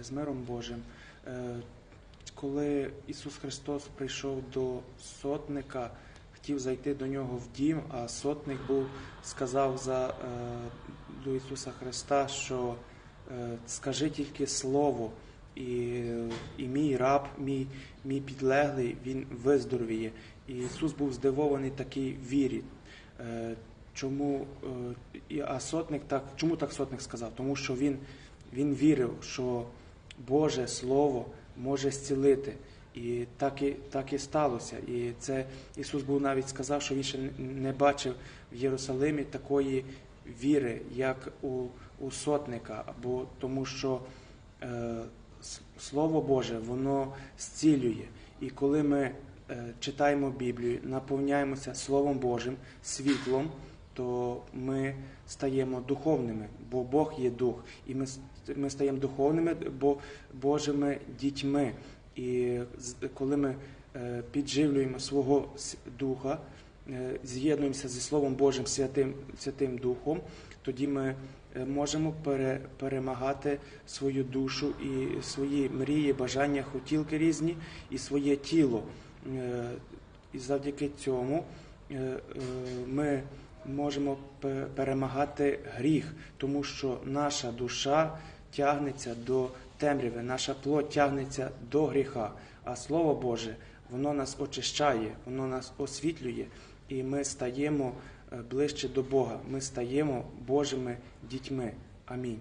Е, З миром Божим. Е, Коли Ісус Христос прийшов до сотника, хотів зайти до нього в дім, а сотник був, сказав за, е, до Ісуса Христа, що скажи тільки слово, і, і мій раб, мій, мій підлеглий, він виздоровіє. І Ісус був здивований такій вірі. Чому, а сотник так, чому так сотник сказав? Тому що він, він вірив, що Боже Слово може зцілити. І так і, так і сталося. І це Ісус був навіть сказав, що він ще не бачив в Єрусалимі такої віри, як у, у сотника, або тому що е, Слово Боже, воно зцілює. І коли ми е, читаємо Біблію, наповняємося Словом Божим, світлом, то ми стаємо духовними, бо Бог є дух, і ми, ми стаємо духовними, бо Божими дітьми. І коли ми е, підживлюємо свого духа, е, з'єднуємося зі Словом Божим Святим, Святим Духом, тоді ми е, можемо пере, перемагати свою душу і свої мрії, бажання, хотілки різні, і своє тіло. І завдяки цьому ми можемо перемагати гріх, тому що наша душа тягнеться до темряви, наша плоть тягнеться до гріха. А Слово Боже, воно нас очищає, воно нас освітлює, і ми стаємо е, ближче до Бога. Ми стаємо Божими дітьми. Амінь.